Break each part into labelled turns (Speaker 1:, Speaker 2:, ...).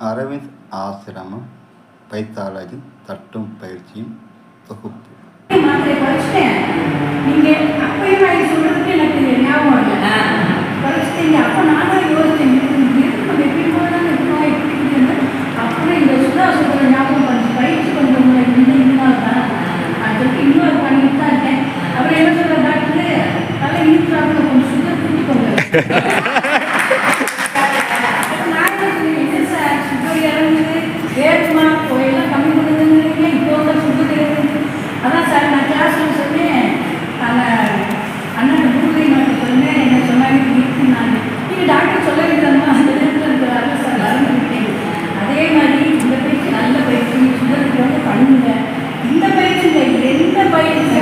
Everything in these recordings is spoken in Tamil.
Speaker 1: அரவிந்த் ஆசிரமம் பைத்தாலஜி தட்டும் பயிற்சியும் தொகுப்பு
Speaker 2: Ha ha ha அப்பயும் நான் இது சொல்றதுக்கு எனக்கு ஞாபகம் இல்லை படிச்சிட்டீங்க அப்போ நானும் யோசிச்சேன் இது எதுக்கு நம்ம எப்படி போனால் இருக்கணும் எப்படி இருக்குன்னு அப்புறம் இந்த சுதா சொல்ற ஞாபகம் பண்ணி பயிற்சி பண்ணுறவங்க இந்த இதனால தான் அதுக்கு இன்னொரு பண்ணிட்டு தான் இருக்கேன் அப்புறம் என்ன சொல்ற டாக்டர் நல்லா இருக்கிறாங்க கொஞ்சம் சுகர் கூட்டிக்கோங்க நான் என்ன சொன்னேன், என்ன சார் சுகர் இறங்குது ஏற்றுமா போயெல்லாம் கம்மி பண்ணுதுங்கிறீங்க இப்போ வந்து சுகர் இறங்குது அதான் சார் நான் கிளாஸில் சொன்னேன் நான் அண்ணன் குருவை மட்டும் சொன்னேன் என்ன சொன்னாங்க இருக்கு நான் நீங்கள் டாக்டர் சொல்ல வேண்டாமா அந்த நேரத்தில் இருக்கிறாங்க சார் வரந்துட்டேன் அதே மாதிரி இந்த பயிற்சி நல்ல பயிற்சி சுகருக்கு வந்து பண்ணுங்க இந்த பயிற்சி இல்லை எந்த பயிற்சி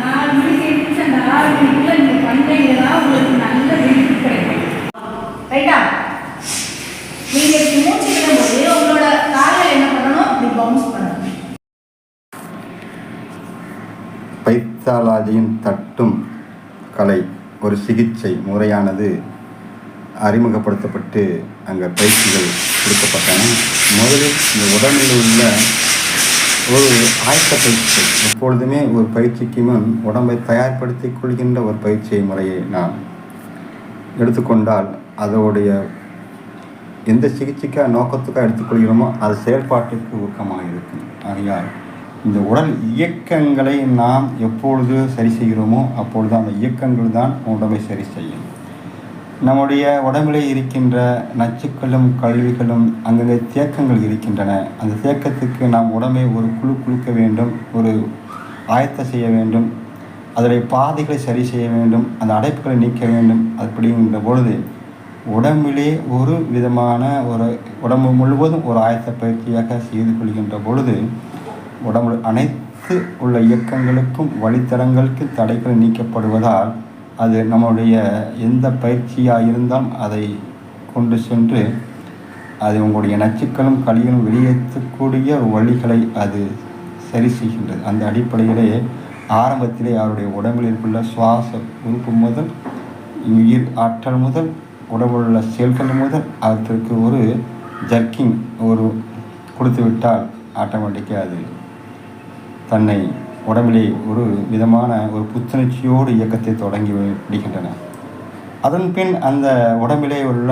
Speaker 2: நாலு மணிக்கு எழுந்திரிச்சு அந்த ஆறு மணிக்குள்ள நீங்கள் பண்ணீங்கன்னா உங்களுக்கு நல்ல பெனிஃபிட் கிடைக்கும் ரைட்டா நீங்க இப்படி மூச்சு விடும்போது உங்களோட காலில் என்ன பண்ணணும் இப்படி பவுன்ஸ் பண்ணணும்
Speaker 1: பைத்தாலஜியின் தட்டும் கலை ஒரு சிகிச்சை முறையானது அறிமுகப்படுத்தப்பட்டு அங்கே பயிற்சிகள் கொடுக்கப்பட்டன. முதலில் இந்த உடலில் உள்ள ஒரு ஆயத்த பயிற்சி எப்பொழுதுமே ஒரு பயிற்சிக்கு முன் உடம்பை தயார்படுத்தி கொள்கின்ற ஒரு பயிற்சி முறையை நாம் எடுத்துக்கொண்டால் அதோடைய எந்த சிகிச்சைக்காக நோக்கத்துக்காக எடுத்துக்கொள்கிறோமோ அது செயல்பாட்டுக்கு ஊக்கமாக இருக்கும். ஆகையால் இந்த உடல் இயக்கங்களை நாம் எப்பொழுது சரி செய்கிறோமோ அப்பொழுது அந்த இயக்கங்கள் தான் உடம்பை சரி செய்யும். நம்முடைய உடம்பிலே இருக்கின்ற நச்சுக்களும் கழிவுகளும் அங்கங்கே தேக்கங்கள் இருக்கின்றன. அந்த தேக்கத்துக்கு நாம் உடம்பை ஒரு குழு குலுக்க வேண்டும் ஒரு ஆயத்த செய்ய வேண்டும். அதனுடைய பாதைகளை சரி செய்ய வேண்டும் அந்த அடைப்புகளை நீக்க வேண்டும். அப்படிங்கிற பொழுது உடம்பிலே ஒரு விதமான ஒரு உடம்பு முழுவதும் ஒரு ஆயத்த பயிற்சியாக செய்து கொள்கின்ற பொழுது உடம்பு அனைத்து உள்ள இயக்கங்களுக்கும் வழித்தடங்களுக்கு தடைகள் நீக்கப்படுவதால் அது நம்முடைய எந்த பயிற்சியாக இருந்தாலும் அதை கொண்டு சென்று அது உங்களுடைய நச்சுக்களும் கலிகளும் வெளியேற்றக்கூடிய வழிகளை அது சரி செய்கின்றது. அந்த அடிப்படையிலே ஆரம்பத்திலே அவருடைய உடம்பில் இருக்கின்ற சுவாச உறுப்பு முதல் உயிர் ஆற்றல் முதல் உடம்புள்ள உள்ள செல்கள் முதல் அதற்கு ஒரு ஜர்க்கிங் ஒரு கொடுத்து விட்டால் ஆட்டோமேட்டிக்காக அது தன்னை உடம்பிலே ஒரு விதமான ஒரு புத்துணர்ச்சியோடு இயக்கத்தை தொடங்கி விடுகின்றன அதன் பின் அந்த உடம்பிலே உள்ள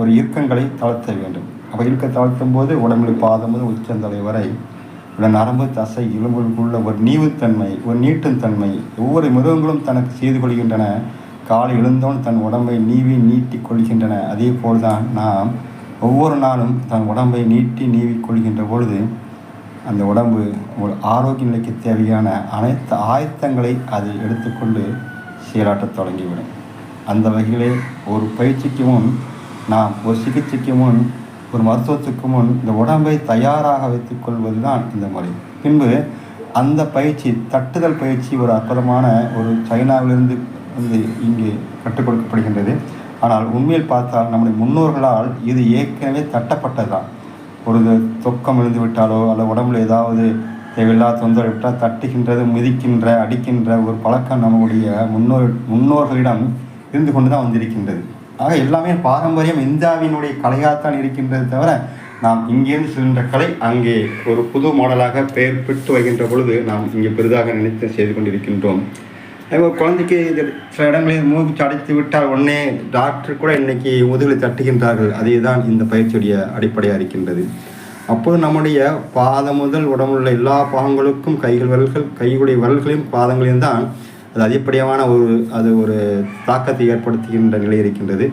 Speaker 1: ஒரு இறுக்கங்களை தளர்த்த வேண்டும். அப்போ இருக்க தளர்த்தும் போது உடம்பில் பாதம் முதல் உச்சந்தலை வரை உள்ள நரம்பு தசை எலும்புகளுக்குள்ள ஒரு நீவுத்தன்மை ஒரு நீட்டும் தன்மை ஒவ்வொரு மிருகங்களும் தனக்கு செய்து கொள்கின்றன. காலை எழுந்தோன் தன் உடம்பை நீவி நீட்டி கொள்கின்றன. அதே போல்தான் நாம் ஒவ்வொரு நாளும் தன் உடம்பை நீட்டி நீவி கொள்கின்ற பொழுது அந்த உடம்பு ஒரு ஆரோக்கிய நிலைக்கு தேவையான அனைத்து ஆயத்தங்களை அது எடுத்துக்கொண்டு செயலாற்றத் தொடங்கிவிடும். அந்த வகையிலே ஒரு பயிற்சிக்கு முன் நாம் ஒரு சிகிச்சைக்கு முன் ஒரு மருத்துவத்துக்கு முன் இந்த உடம்பை தயாராக வைத்துக்கொள்வது தான் இந்த முறை. பின்பு அந்த பயிற்சி தட்டுதல் பயிற்சி ஒரு அற்புதமான ஒரு சைனாவிலிருந்து வந்து இங்கே கற்றுக் கொடுக்கப்படுகின்றது. ஆனால் உண்மையில் பார்த்தால் நம்முடைய முன்னோர்களால் இது ஏற்கனவே தட்டப்பட்டதுதான். ஒரு தொக்கம் விழுந்து விட்டாலோ அல்ல உடம்புல ஏதாவது தேவையில்லா தொந்தரவு விட்டால் தட்டுகின்றது மிதிக்கின்ற அடிக்கின்ற ஒரு பழக்கம் நம்முடைய முன்னோர் முன்னோர்களிடம் இருந்து கொண்டு தான் வந்திருக்கின்றது. ஆக எல்லாமே பாரம்பரியம் இந்தியாவினுடைய கலையாகத்தான் இருக்கின்றது தவிர நாம் இங்கேருந்து செல்கின்ற கலை அங்கே ஒரு புது மாடலாக பெயர் பெற்று வருகின்ற பொழுது நாம் இங்கே பெரிதாக நினைத்து செய்து கொண்டிருக்கின்றோம். அதே குழந்தைக்கு சில இடங்களில் மூச்சு அடைத்து விட்டால் உடனே டாக்டர் கூட இன்னைக்கு முதுகில் தட்டுகின்றார்கள். அதே தான் இந்த பயிற்சியுடைய அடிப்படையாக இருக்கின்றது. அப்போது நம்முடைய பாதம் முதல் உடம்புள்ள எல்லா பாகங்களுக்கும் கைகள் விரல்கள் கையுடைய விரல்களையும் பாதங்களையும் தான் அது அதிகப்படியான ஒரு அது ஒரு தாக்கத்தை ஏற்படுத்துகின்ற நிலை இருக்கின்றது.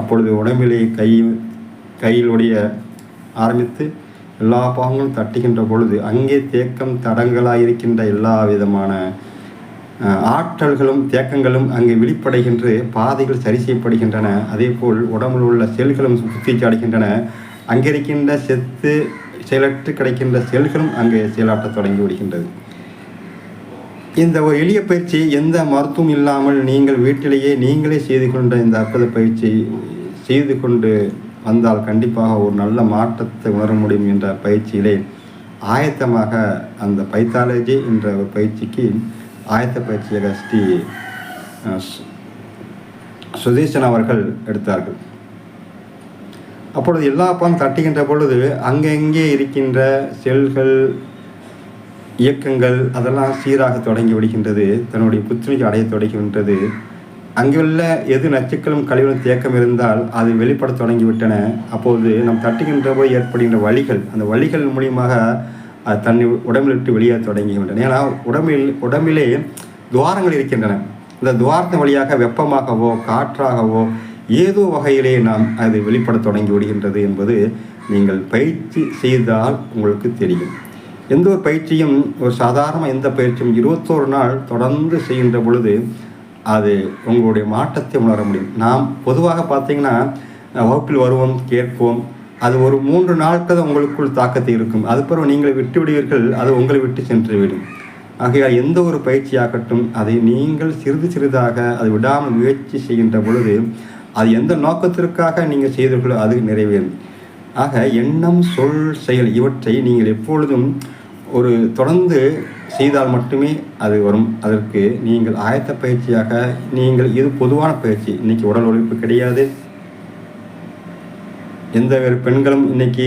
Speaker 1: அப்பொழுது உடம்பிலே கை கையிலுடைய ஆரம்பித்து எல்லா பாகங்களும் தட்டுகின்ற பொழுது அங்கே தேக்கம் தடங்களாக இருக்கின்ற எல்லா விதமான ஆற்றல்களும் தேக்கங்களும் அங்கு வெளிப்படைகின்ற பாதைகள் சரி செய்யப்படுகின்றன. அதேபோல் உடம்பில் உள்ள செல்களும் சுத்தி அடைகின்றன அங்கே இருக்கின்ற செத்து செயலற்று கிடைக்கின்ற செல்களும் அங்கே செயலாற்றத் தொடங்கி விடுகின்றது. இந்த ஒரு எளிய பயிற்சி எந்த மருத்துவம் இல்லாமல் நீங்கள் வீட்டிலேயே நீங்களே செய்து கொண்ட இந்த அற்புத பயிற்சி செய்து கொண்டு வந்தால் கண்டிப்பாக ஒரு நல்ல மாற்றத்தை உணர முடியும் என்ற பயிற்சியிலே ஆயத்தமாக அந்த பைத்தாலஜி என்ற ஒரு பயிற்சிக்கு ஆயத்த பயிற்சியாக ஸ்ரீ சுதீசன் சுதீஷன் அவர்கள் எடுத்தார்கள். அப்பொழுது எல்லா பாகம் தட்டுகின்ற பொழுது அங்கங்கே இருக்கின்ற செல்கள் இயக்கங்கள் அதெல்லாம் சீராக தொடங்கி விடுகின்றது. தன்னுடைய புத்துணர்ச்சி அடைய தொடங்குகின்றது. அங்குள்ள எது நச்சுக்களும் கழிவுகளும் தேக்கம் இருந்தால் அது வெளிப்பட தொடங்கிவிட்டன. அப்போது நாம் தட்டுகின்ற போது ஏற்படுகின்ற வழிகள் அந்த வழிகள் மூலியமாக அது தன்னை உடம்பில் விட்டு வெளியே தொடங்குகின்றன ஏன்னா உடம்பில் உடம்பிலே துவாரங்கள் இருக்கின்றன. இந்த துவாரத்தின் வழியாக வெப்பமாகவோ காற்றாகவோ ஏதோ வகையிலே நாம் அது வெளிப்பட தொடங்கி விடுகின்றது என்பது நீங்கள் பயிற்சி செய்தால் உங்களுக்கு தெரியும். எந்த ஒரு பயிற்சியும் ஒரு சாதாரண எந்த பயிற்சியும் இருபத்தோரு நாள் தொடர்ந்து செய்கின்ற பொழுது அது உங்களுடைய மாற்றத்தை உணர முடியும். நாம் பொதுவாக பார்த்தீங்கன்னா வகுப்பில் வருவோம் கேட்போம் அது ஒரு மூன்று நாட்கள் தான் உங்களுக்குள் தாக்கத்தை இருக்கும். அது பிறகு நீங்கள் விட்டு விடுவீர்கள் அது உங்களை விட்டு சென்று விடும் ஆகையால் எந்த ஒரு பயிற்சியாகட்டும் அதை நீங்கள் சிறிது சிறிதாக அது விடாமல் முயற்சி செய்கின்ற பொழுது அது எந்த நோக்கத்திற்காக நீங்கள் செய்தீர்களோ அது நிறைவேறும். ஆக எண்ணம் சொல் செயல் இவற்றை நீங்கள் எப்பொழுதும் ஒரு தொடர்ந்து செய்தால் மட்டுமே அது வரும். அதற்கு நீங்கள் ஆயத்த பயிற்சியாக நீங்கள் இது பொதுவான பயிற்சி. இன்றைக்கி உடல் உழைப்பு கிடையாது. எந்த ஒரு பெண்களும் இன்றைக்கி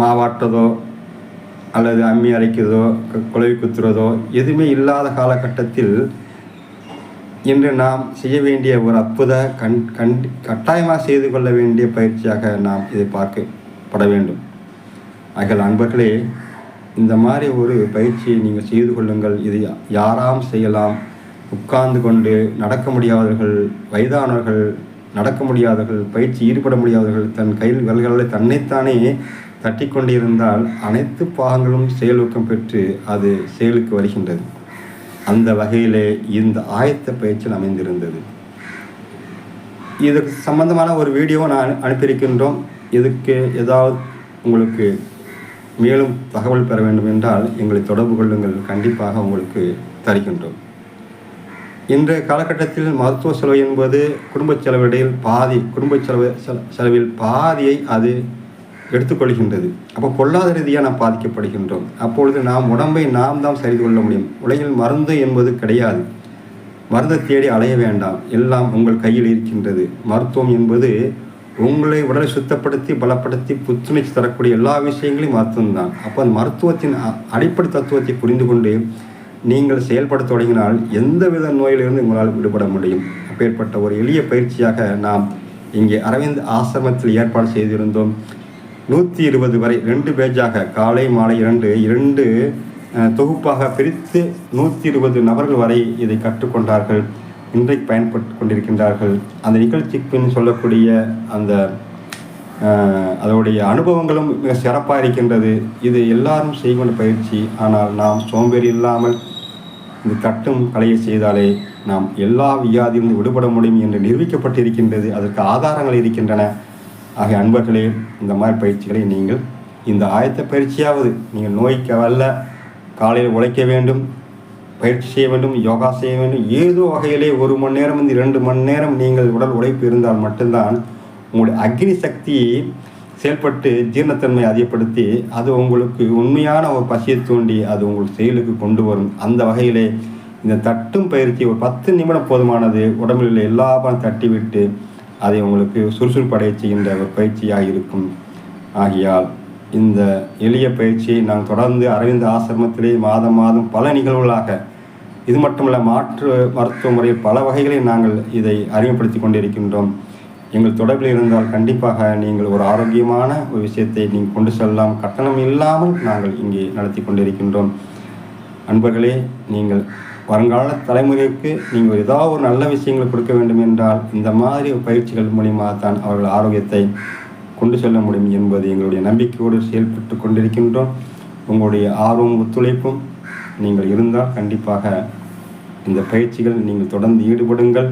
Speaker 1: மாவாட்டுறதோ அல்லது அம்மி அரைக்கிறதோ குழவி குத்துறதோ எதுவுமே இல்லாத காலகட்டத்தில் இன்று நாம் செய்ய வேண்டிய ஒரு அற்புத கண் கண் கட்டாயமாக செய்து கொள்ள வேண்டிய பயிற்சியாக நாம் இதை பார்க்கப்பட வேண்டும். ஆகிய அன்பர்களே இந்த மாதிரி ஒரு பயிற்சியை நீங்கள் செய்து கொள்ளுங்கள். இது யாராம் செய்யலாம். உட்கார்ந்து கொண்டு நடக்க முடியாதவர்கள் வயதானவர்கள் நடக்க முடியாதவர்கள் பயிற்சி ஈடுபட முடியாதவர்கள் தன் கையில் விரல்களை தன்னைத்தானே தட்டி கொண்டிருந்தால் அனைத்து பாகங்களும் செயலூக்கம் பெற்று அது செயலுக்கு வருகின்றது. அந்த வகையிலே இந்த ஆயத்த பயிற்சியில் அமைந்திருந்தது. இதுக்கு சம்பந்தமான ஒரு வீடியோவை நான் அனுப்பியிருக்கின்றோம். இதுக்கு ஏதாவது உங்களுக்கு மேலும் தகவல் பெற வேண்டும் என்றால் எங்களை தொடர்பு கொள்ளுங்கள். கண்டிப்பாக உங்களுக்கு தருகின்றோம். இன்றைய காலகட்டத்தில் மருத்துவ செலவு என்பது குடும்ப செலவிடையில் பாதி குடும்ப செலவு செலவில் பாதியை அது எடுத்துக்கொள்கின்றது. அப்போ பொருளாதார ரீதியாக நாம் பாதிக்கப்படுகின்றோம். அப்பொழுது நாம் உடம்பை நாம் தான் செய்து கொள்ள முடியும். உலகில் மருந்து என்பது கிடையாது. மருந்தை தேடி அலைய வேண்டாம். எல்லாம் உங்கள் கையில் இருக்கின்றது. மருத்துவம் என்பது உங்களை உடலை சுத்தப்படுத்தி பலப்படுத்தி புத்துணர்ச்சி தரக்கூடிய எல்லா விஷயங்களையும் மருத்துவம் தான் அப்போ அந்த மருத்துவத்தின் அடிப்படை தத்துவத்தை புரிந்து கொண்டு நீங்கள் செயல்பட தொடங்கினால் எந்தவித நோயிலிருந்து உங்களால் விடுபட முடியும். அப்பேற்பட்ட ஒரு எளிய பயிற்சியாக நாம் இங்கே அரவிந்த் ஆசிரமத்தில் ஏற்பாடு செய்திருந்தோம். நூற்றி இருபது வரை ரெண்டு பேஜாக காலை மாலை இரண்டு இரண்டு தொகுப்பாக பிரித்து நூற்றி இருபது நபர்கள் வரை இதை கற்றுக்கொண்டார்கள். இன்றைக்கு பயன்பட்டு கொண்டிருக்கின்றார்கள். அந்த நிகழ்ச்சிக்கு பின் சொல்லக்கூடிய அந்த அதோடைய அனுபவங்களும் மிக சிறப்பாக இருக்கின்றது. இது எல்லாரும் செய்கின்ற பயிற்சி. ஆனால் நாம் சோம்பேறி இல்லாமல் இந்த தட்டும் கலையை செய்தாலே நாம் எல்லா வியாதியிலிருந்து விடுபட முடியும் என்று நிரூபிக்கப்பட்டிருக்கின்றது. அதற்கு ஆதாரங்கள் இருக்கின்றன. ஆகிய அன்பர்களே இந்த மாதிரி பயிற்சிகளை நீங்கள் இந்த ஆயத்த பயிற்சியாவது நீங்கள் நோய்க்கு வல்ல காலையில் உழைக்க வேண்டும் பயிற்சி செய்ய வேண்டும் யோகா செய்ய வேண்டும் ஏதோ வகையிலே ஒரு மணி நேரம் இருந்து இரண்டு மணி நேரம் நீங்கள் உடல் உழைப்பு இருந்தால் மட்டும்தான் உங்களுடைய அக்னி சக்தி செயல்பட்டு ஜீரணத்தன்மை அதிகப்படுத்தி அது உங்களுக்கு உண்மையான ஒரு பசியை தூண்டி அது உங்கள் செயலுக்கு கொண்டு வரும். அந்த வகையிலே இந்த தட்டும் பயிற்சி ஒரு பத்து நிமிடம் போதுமானது உடம்பில் உள்ள எல்லா பணம் தட்டிவிட்டு அதை உங்களுக்கு சுறுசுறுப்படைய செய்கின்ற ஒரு பயிற்சியாக இருக்கும். ஆகையால் இந்த எளிய பயிற்சியை நாங்கள் தொடர்ந்து அரவிந்த் ஆசிரமத்திலே மாதம் மாதம் பல நிகழ்வுகளாக இது மட்டுமல்ல மாற்று மருத்துவ முறையில் பல வகைகளில் நாங்கள் இதை அறிமுகப்படுத்தி கொண்டிருக்கின்றோம். எங்கள் தொடர்பில் இருந்தால் கண்டிப்பாக நீங்கள் ஒரு ஆரோக்கியமான ஒரு விஷயத்தை நீங்கள் கொண்டு செல்லலாம். கட்டணம் இல்லாமல் நாங்கள் இங்கே நடத்தி கொண்டிருக்கின்றோம். அன்பர்களே நீங்கள் வருங்கால தலைமுறைக்கு நீங்கள் ஏதாவது ஒரு நல்ல விஷயங்களை கொடுக்க வேண்டும் என்றால் இந்த மாதிரி பயிற்சிகள் மூலியமாக தான் அவர்கள் ஆரோக்கியத்தை கொண்டு செல்ல முடியும் என்பது எங்களுடைய நம்பிக்கையோடு செயல்பட்டு கொண்டிருக்கின்றோம். உங்களுடைய ஆர்வம் ஒத்துழைப்பும் நீங்கள் இருந்தால் கண்டிப்பாக இந்த பயிற்சிகள் நீங்கள் தொடர்ந்து ஈடுபடுங்கள்.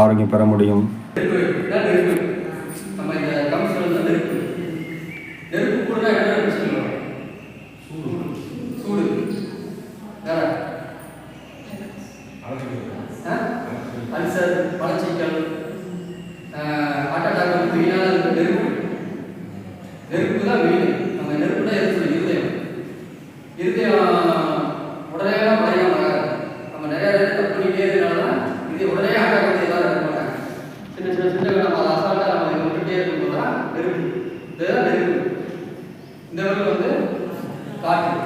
Speaker 1: ஆரோக்கியம் பெற முடியும்.
Speaker 3: Dale, இந்த வந்து காற்று காற்று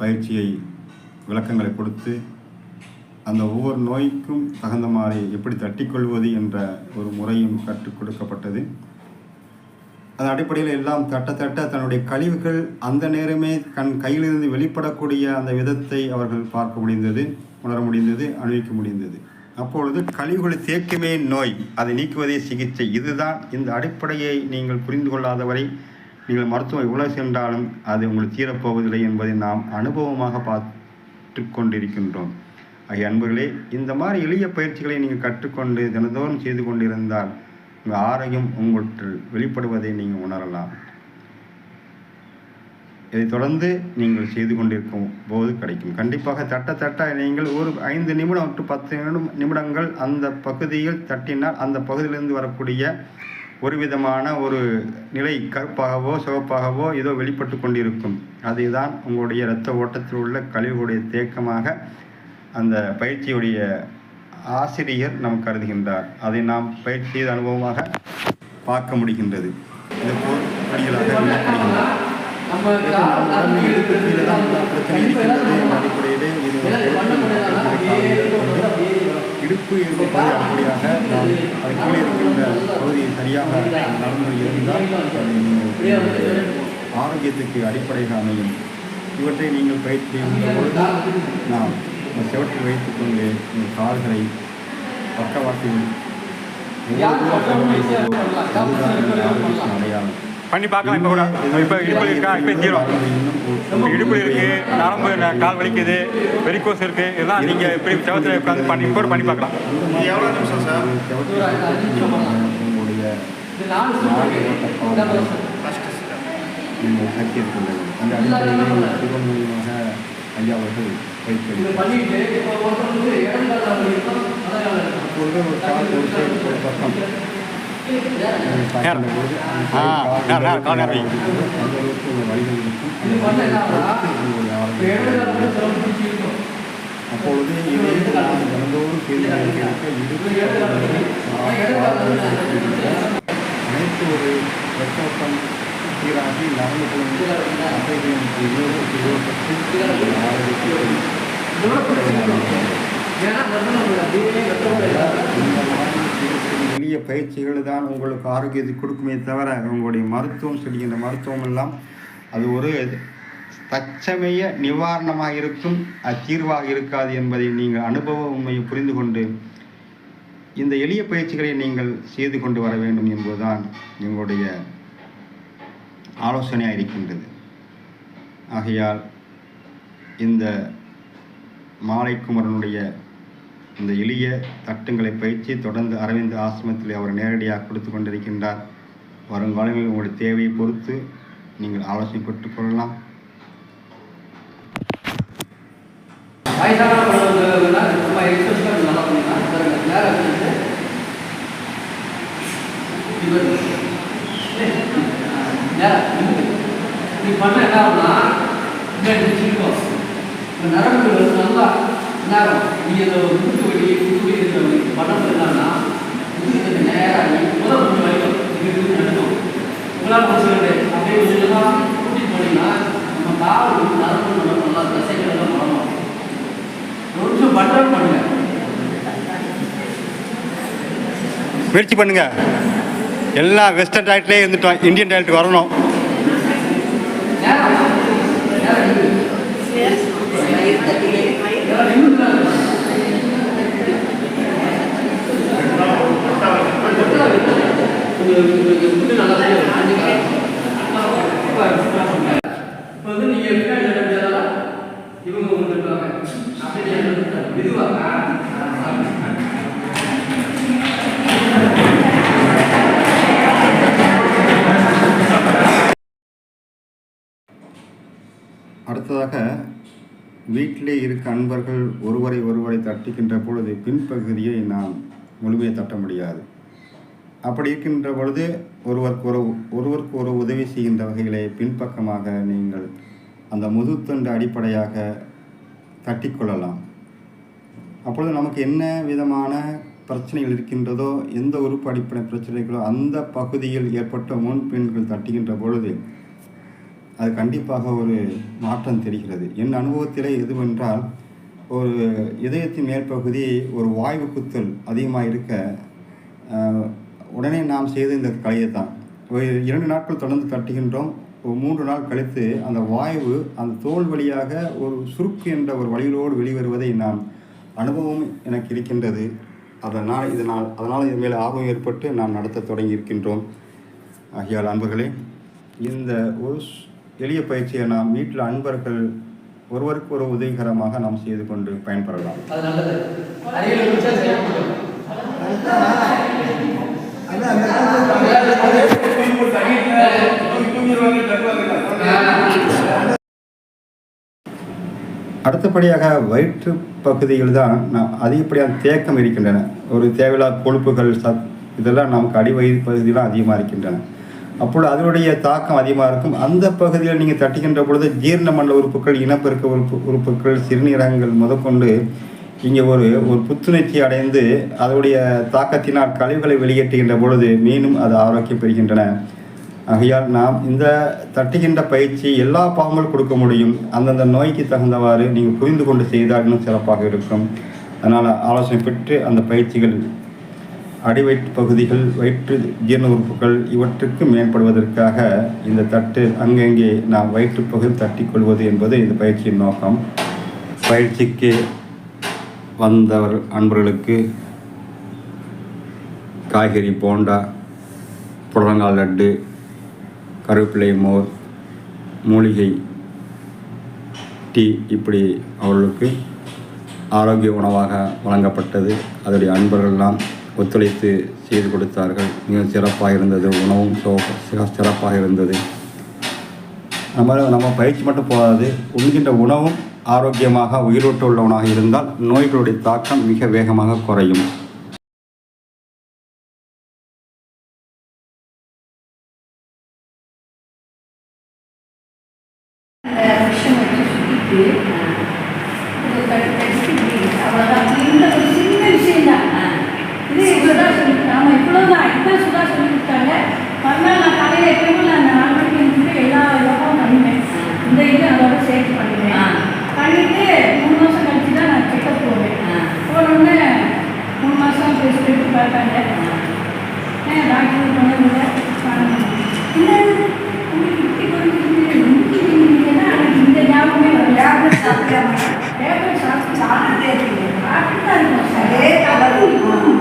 Speaker 1: பயிற்சியை விளக்கங்களை கொடுத்து அந்த ஒவ்வொரு நோய்க்கும் தகுந்த மாதிரி எப்படி தட்டிக்கொள்வது என்ற ஒரு முறையும் கற்றுக் கொடுக்கப்பட்டது. அதன் அடிப்படையில் எல்லாம் தட்ட தட்ட தன்னுடைய கழிவுகள் அந்த நேரமே கண் கையிலிருந்து வெளிப்படக்கூடிய அந்த விதத்தை அவர்கள் பார்க்க முடிந்தது உணர முடிந்தது அணிவிக்க முடிந்தது. அப்பொழுது கழிவுகளை தேக்கமே நோய் அதை நீக்குவதே சிகிச்சை. இதுதான் இந்த அடிப்படையை நீங்கள் புரிந்து கொள்ளாதவரை நீங்கள் மருத்துவம் எவ்வளோ சென்றாலும் அது உங்களுக்கு தீரப்போவதில்லை என்பதை நாம் அனுபவமாக பார்த்து கொண்டிருக்கின்றோம் ஐய அன்பர்களே இந்த மாதிரி எளிய பயிற்சிகளை நீங்கள் கற்றுக்கொண்டு தினந்தோறும் செய்து கொண்டிருந்தால் உங்கள் ஆரோக்கியம் உங்களுக்குள் வெளிப்படுவதை நீங்கள் உணரலாம். இதை தொடர்ந்து நீங்கள் செய்து கொண்டிருக்கும் போது கிடைக்கும். கண்டிப்பாக தட்ட தட்ட நீங்கள் ஒரு ஐந்து நிமிடம் டு பத்து நிமிடம் நிமிடங்கள் அந்த பகுதியில் தட்டினால் அந்த பகுதியிலிருந்து வரக்கூடிய ஒரு விதமான ஒரு நிலை கருப்பாகவோ சிவப்பாகவோ ஏதோ வெளிப்பட்டு கொண்டிருக்கும். அதுதான் உங்களுடைய இரத்த ஓட்டத்தில் உள்ள கழிவுடைய தேக்கமாக அந்த பயிற்சியுடைய ஆசிரியர் நாம் கருதுகின்றார். அதை நாம் பயிற்சி செய்த அனுபவமாக பார்க்க முடிகின்றது. இது போல் படிகளாக அடிப்படையிலே இது இடுப்பு என்பது அப்படியாக நாம் அது கீழே இருக்கின்ற பகுதியை சரியாக நடந்து இருந்தால் அது ஆரோக்கியத்துக்கு அடிப்படையாக அமையும். இவற்றை நீங்கள் பயிற்சி பொழுது நாம் இந்த செவற்றில் வைத்துக்கொண்டு உங்கள் கால்களை பக்கவாட்டில்
Speaker 4: பண்ணி பார்க்கலாம் இப்போ கூட. இப்போ இடுப்பில் இருக்கா இப்போ ஜீரோ. இப்போ இடுப்பில் இருக்கு நரம்பு கால் வலிக்குது வெரிகோஸ் இருக்கு. இதெல்லாம் நீங்க எப்படி செவத்தில் உட்காந்து பண்ணி இப்போ கூட பண்ணி பார்க்கலாம்.
Speaker 1: எவ்வளோ நிமிஷம் சார்? அந்த அடிப்படையிலே திருவண்ணாமலையாக ஐயா அவர்கள் வைத்திருக்கிறார் ஒரு கால் ஒரு பக்கம் அப்பொழுது இதை நாம் தினந்தோறும் செய்து கொண்டிருக்க இடுப்பு அனைத்து ஒரு ரத்தோட்டம் சீராகி நரம்புகளும் தசைகளும் உருவப்பட்டு ஆரோக்கியத்தை
Speaker 3: இதோட பிடிச்சிருக்கும் ஏன்னா வந்து நம்ம அப்படியே வெட்டோட
Speaker 1: இந்த மாதிரி சிறு சிறு எளிய பயிற்சிகள் தான் உங்களுக்கு ஆரோக்கியத்தை கொடுக்குமே தவிர உங்களுடைய மருத்துவம் சொல்லுகின்ற மருத்துவம் எல்லாம் அது ஒரு தச்சமய நிவாரணமாக இருக்கும் அத்தீர்வாக இருக்காது என்பதை நீங்கள் அனுபவ உண்மையை புரிந்து கொண்டு இந்த எளிய பயிற்சிகளை நீங்கள் செய்து கொண்டு வர வேண்டும் என்பதுதான் எங்களுடைய ஆலோசனையாக இருக்கின்றது. ஆகையால் இந்த மாலைக்குமரனுடைய இந்த எளிய தட்டுங்களை பயிற்சி தொடர்ந்து அரவிந்த் ஆசிரமத்தில் அவர் நேரடியாக கொடுத்து கொண்டிருக்கின்றார். வருங்காலங்களில் உங்களுடைய தேவையை பொறுத்து நீங்கள் ஆலோசனை பெற்றுக்கொள்ளலாம்
Speaker 3: வயசான குழந்தைங்கன்னா நம்ம நரம்புகள் நல்லா
Speaker 1: முயற்சி பண்ணுங்க. எல்லா வெஸ்டர்ன் டாய்லெட்லேயே இருந்துட்டோம். இந்தியன் டாய்லெட் வரணும். அடுத்ததாக வீட்டிலே இருக்க அன்பர்கள் ஒருவரை ஒருவரை தட்டிக்கின்ற பொழுது பின்பகுதியை நாம் முழுமையை தட்ட முடியாது. அப்படி இருக்கின்ற பொழுது ஒருவருக்கு ஒரு ஒருவருக்கு ஒரு உதவி செய்கின்ற வகையிலே பின்பக்கமாக நீங்கள் அந்த முதுத்தண்டு அடிப்படையாக தட்டிக்கொள்ளலாம் அப்பொழுது நமக்கு என்ன விதமான பிரச்சனைகள் இருக்கின்றதோ எந்த உறுப்பு அடிப்படை பிரச்சனைகளோ அந்த பகுதியில் ஏற்பட்ட முன்பின்கள் தட்டுகின்ற பொழுது அது கண்டிப்பாக ஒரு மாற்றம் தெரிகிறது. என் அனுபவத்திலே எதுவென்றால் ஒரு இதயத்தின் மேற்பகுதி ஒரு வாய்வு குத்தல் அதிகமாக இருக்க உடனே நாம் செய்த இந்த கலையை தான் ஒரு இரண்டு நாட்கள் தொடர்ந்து தட்டுகின்றோம் ஒரு மூன்று நாள் கழித்து அந்த வாய்வு அந்த தோல் வழியாக ஒரு சுருக்கு என்ற ஒரு வழியிலோடு வெளிவருவதை நான் அனுபவம் எனக்கு இருக்கின்றது அதனால் இதனால் அதனால் இது மேல் ஆர்வம் ஏற்பட்டு நாம் நடத்த தொடங்கி இருக்கின்றோம் ஆகியால் அன்பர்களே இந்த ஒரு எளிய பயிற்சியை நாம் வீட்டில் அன்பர்கள் ஒருவருக்கு ஒரு உதவிகரமாக நாம் செய்து கொண்டு பயன்பெறலாம்
Speaker 3: அது
Speaker 1: அடுத்தபடியாக வயிற்று பகுதியில் தான் நாம் அதிகப்படியான தேக்கம் இருக்கின்றன. ஒரு தேவையில்லாத கொழுப்புகள் சத் இதெல்லாம் நமக்கு அடிவயிறு பகுதியெலாம் அதிகமாக இருக்கின்றன. அப்பொழுது அதனுடைய தாக்கம் அதிகமாக இருக்கும். அந்த பகுதியில் நீங்கள் தட்டுகின்ற பொழுது ஜீரண மண்டல உறுப்புகள் இனப்பெருக்க உறுப்பு உறுப்புகள் சிறுநீரகங்கள் முதற்கொண்டு இங்கே ஒரு ஒரு புத்துணர்ச்சி அடைந்து அதனுடைய தாக்கத்தினால் கழிவுகளை வெளியேற்றுகின்ற பொழுது மீண்டும் அது ஆரோக்கியம் பெறுகின்றன. ஆகையால் நாம் இந்த தட்டுகின்ற பயிற்சி எல்லா பாகங்களும் கொடுக்க முடியும். அந்தந்த நோய்க்கு தகுந்தவாறு நீங்கள் புரிந்து கொண்டு செய்தால் இன்னும் சிறப்பாக இருக்கும். அதனால் ஆலோசனை பெற்று அந்த பயிற்சிகள் அடிவயிற்று பகுதிகள் வயிற்று ஜீரண உறுப்புகள் இவற்றுக்கு மேம்படுவதற்காக இந்த தட்டு அங்கங்கே நாம் வயிற்று பகுதி தட்டிக்கொள்வது என்பது இந்த பயிற்சியின் நோக்கம். பயிற்சிக்கு வந்தவர் அன்பர்களுக்கு காய்கறி போண்டா புடலங்கால் லட்டு கருவேப்பிலை மோர் மூலிகை டீ இப்படி அவர்களுக்கு ஆரோக்கிய உணவாக வழங்கப்பட்டது. அதனுடைய அன்பர்கள்லாம் ஒத்துழைத்து செய்து கொடுத்தார்கள். மிக சிறப்பாக இருந்தது. உணவும் சிறப்பாக இருந்தது. நம்ம நம்ம பயிற்சி மட்டும் போதாது. உண்கின்ற உணவும் ஆரோக்கியமாக உயிரோட்டு உள்ளவனாக இருந்தால் நோய்களுடைய தாக்கம் மிக வேகமாக குறையும்.
Speaker 2: அவ்வளோதான் இந்த ஒரு சின்ன விஷயம் தான் இது இவ்வளோ சொல்லி ஆமாம் இவ்வளோ தான் இதுதான் சுதா சொல்லி கொடுத்தாங்க மறுநாள் நான் காலையில் எப்பயும் நான் நாலு மணிக்கு எழுந்துட்டு எல்லா யோகாவும் பண்ணுவேன் இந்த இது அதோட சேர்த்து பண்ணுவேன் பண்ணிட்டு மூணு மாதம் கழிச்சு தான் நான் செக்கப் போவேன் போனோடனே மூணு மாதம் போய் சொல்லிட்டு பார்த்தாங்க ஏன் டாக்டர் சொன்னதில்லை இல்லை உங்களுக்கு இப்படி குறைஞ்சிருந்தீங்கன்னா எனக்கு இந்த ஞாபகமே வரும்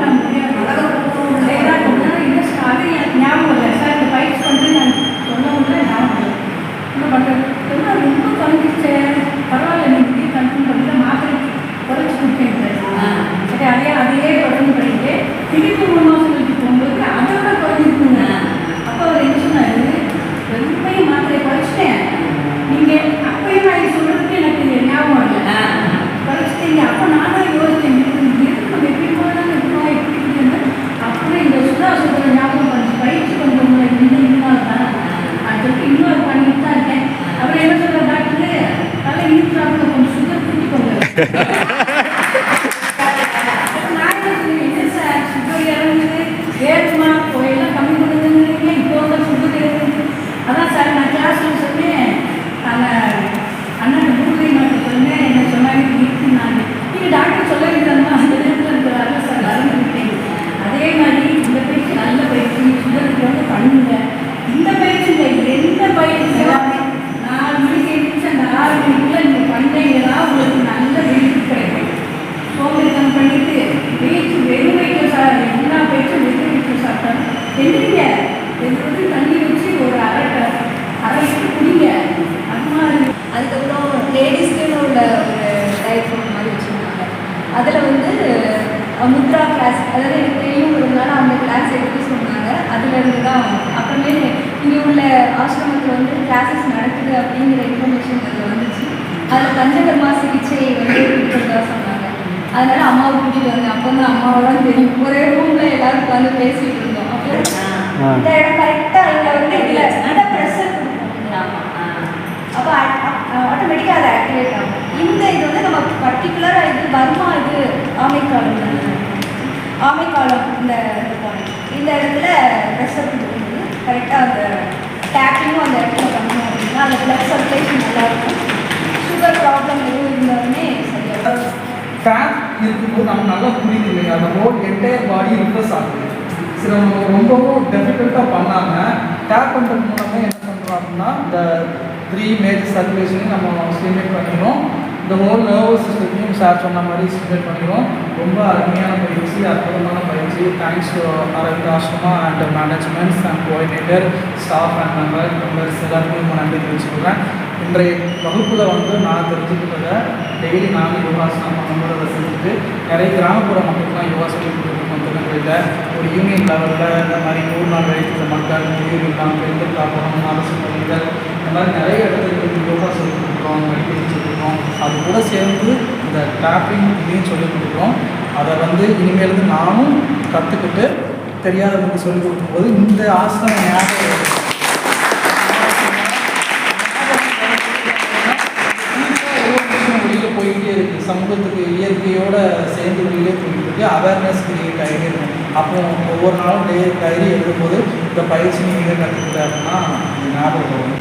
Speaker 2: அதில் வந்து முத்ரா கிளாஸ் அதாவது எனக்கு தெரியும் இருந்தாலும் அந்த கிளாஸ் எடுத்து சொன்னாங்க. அதுலேருந்து தான் அப்புறமே இங்கே உள்ள
Speaker 5: ஆசிரமத்தில் வந்து கிளாஸஸ் நடக்குது அப்படிங்கிற இன்ஃபர்மேஷன் அதில் வந்துச்சு. அதில் பஞ்சகர்மா சிகிச்சை வந்து கொடுக்குறதா சொன்னாங்க. அதனால் அம்மாவை கூட்டிகிட்டு வந்தேன். அப்போ தான் அம்மாவோட தெரியும். ஒரே ரூமில் எல்லோரும் உட்காந்து பேசிகிட்டு இருந்தோம். அப்போ இந்த இடம் கரெக்டாக இங்கே வந்து இதில் நல்லா ப்ரெஷர் கொடுக்கும். அப்போ ஆட்டோமேட்டிக்காக அதை ஆக்டிவேட் ஆகும். இந்த இது வந்து நம்ம பர்டிகுலராக இது பர்மா இது ஆமைக்காலம். ஆமைக்காலம் இந்த இது இந்த இடத்துல ப்ரெஷர் கொடுக்கும்போது கரெக்டாக அந்த டேப்பிங்கும் அந்த இடத்துல பண்ணணும் அப்படின்னா அந்த பிளட் சர்க்குலேஷன் நல்லாயிருக்கும். சுகர் ப்ராப்ளம் எதுவும் இருந்தாலுமே சரியாக
Speaker 6: ஃபேட் இருக்கும்போது நம்ம நல்லா புரியுது இல்லையா? அந்த ஹோல் என்டையர் பாடி ரிஃப்ரெஷ் ஆகுது சில ரொம்பவும் டெஃபிகல்ட்டாக பண்ணாமல் டேப் பண்ணுறது மூலமே என்ன பண்ணுறோம் அப்படின்னா இந்த த்ரீ மேஜர் சர்க்குலேஷனையும் நம்ம ஸ்டிமேட் பண்ணிக்கிறோம் இந்த ஹோல் நர்வஸ் சிஸ்டத்தையும் சார் சொன்ன மாதிரி ஸ்டிமேட் பண்ணிக்கிறோம் ரொம்ப அருமையான பயிற்சி அற்புதமான பயிற்சி. Thanks to Aravind Ashrama and managements and coordinator staff and member members எல்லாருக்கும் ரொம்ப நன்றி தெரிவிச்சுக்கிறேன். இன்றைய வகுப்பில் வந்து நான் தெரிஞ்சுக்கிட்டதை டெய்லி நானும் யோகாசனம் பண்ணும்போது செஞ்சுட்டு நிறைய கிராமப்புற மக்களுக்குலாம் யோகா சொல்லி கொடுத்துருக்கோம் திருநெல்வேலியில் ஒரு யூனியன் லெவலில் இந்த மாதிரி நூறு நாள் வயசுல மக்கள் முடிவு இல்லாமல் பெண்கள் காப்பகம் அரசு பள்ளிகள் இந்த மாதிரி நிறைய இடத்துக்கு யோகா சொல்லி கொடுக்குறோம் மெடிடேஷன் சொல்லியிருக்கோம் அது கூட சேர்ந்து இந்த டேப்பிங் இதையும் சொல்லி கொடுக்குறோம். அதை வந்து இனிமேல் நானும் கற்றுக்கிட்டு தெரியாதவங்களுக்கு சொல்லிக் கொடுக்கும்போது இந்த ஆசனம் ஞாபகம் வெளியில் போய்கிட்டே இருக்குது சமூகத்துக்கு இயற்கையோட சேர்ந்து வெளியிலே போயிட்டு இருக்கு. அவேர்னஸ் கிரியேட் ஆகிட்டே இருக்கும். அப்போ ஒவ்வொரு நாளும் டெய்லி டைரி எழுதும்போது இந்த பயிற்சி நீங்கள் கற்றுக்கிட்ட அப்படின்னா ஞாபகம் வரும்.